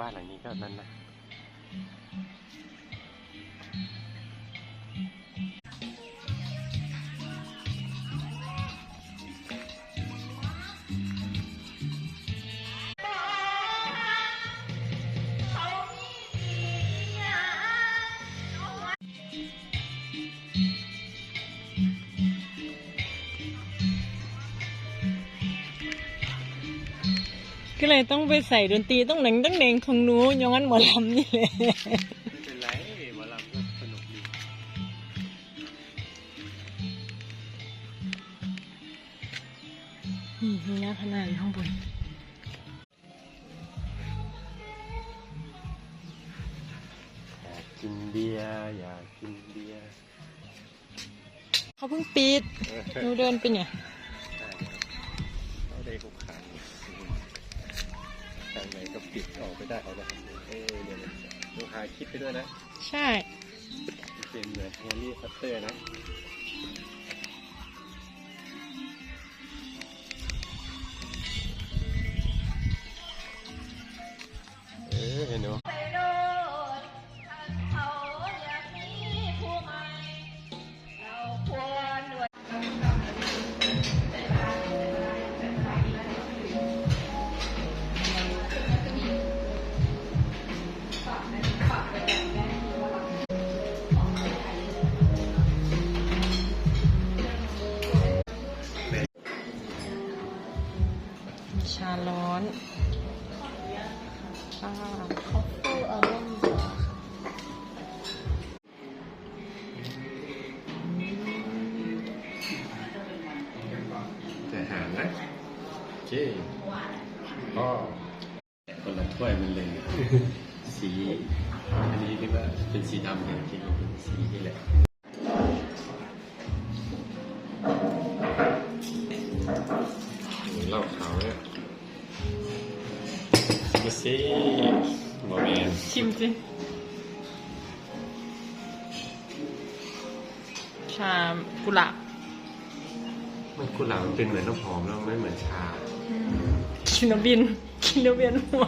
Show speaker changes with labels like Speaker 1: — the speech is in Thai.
Speaker 1: บ้านหลังนี้ก็นั้นนะ
Speaker 2: ก็เลยต้องไปใส่ดนตรีต้องหนังต้องเดงของหนูอยังงั้นหมอลำนี่เลย
Speaker 1: ไม่เป็นไรหมอลำก็สนุกดี
Speaker 2: นี่มีนักพนันข้างบน
Speaker 1: อยากกินเบียร์อยากกินเบียร์
Speaker 2: เขาเพิ่งปิดหนูเดินไปเนี่ย
Speaker 1: ใช่ไม่ได้หุกขัง ทางไหนก็ปิดออกไปได้เอาไปเอ้ยเดี๋ยวลูกค้าคิดไปด้วยนะ
Speaker 2: ใช่
Speaker 1: เป็นเหมือนแฮร์รี่พอตเตอร์นะ อน
Speaker 2: คอฟฟี่อารมณ์
Speaker 1: แต่หารนะโอเคก็คนละถ้วยมันเลย สี อันนี้คิดว่าเป็นสีดำแต่จริงๆเป็นสีนี่แหละเหล้าขาวเนี่ย มาสิบอแมน
Speaker 2: ชิมสิ ชากุหลาบ
Speaker 1: มันกุหลาบมันเป็นเหมือนน้ำหอมแล้วไม่เหมือนชา
Speaker 2: คินโนบินคินโนเบียนหัว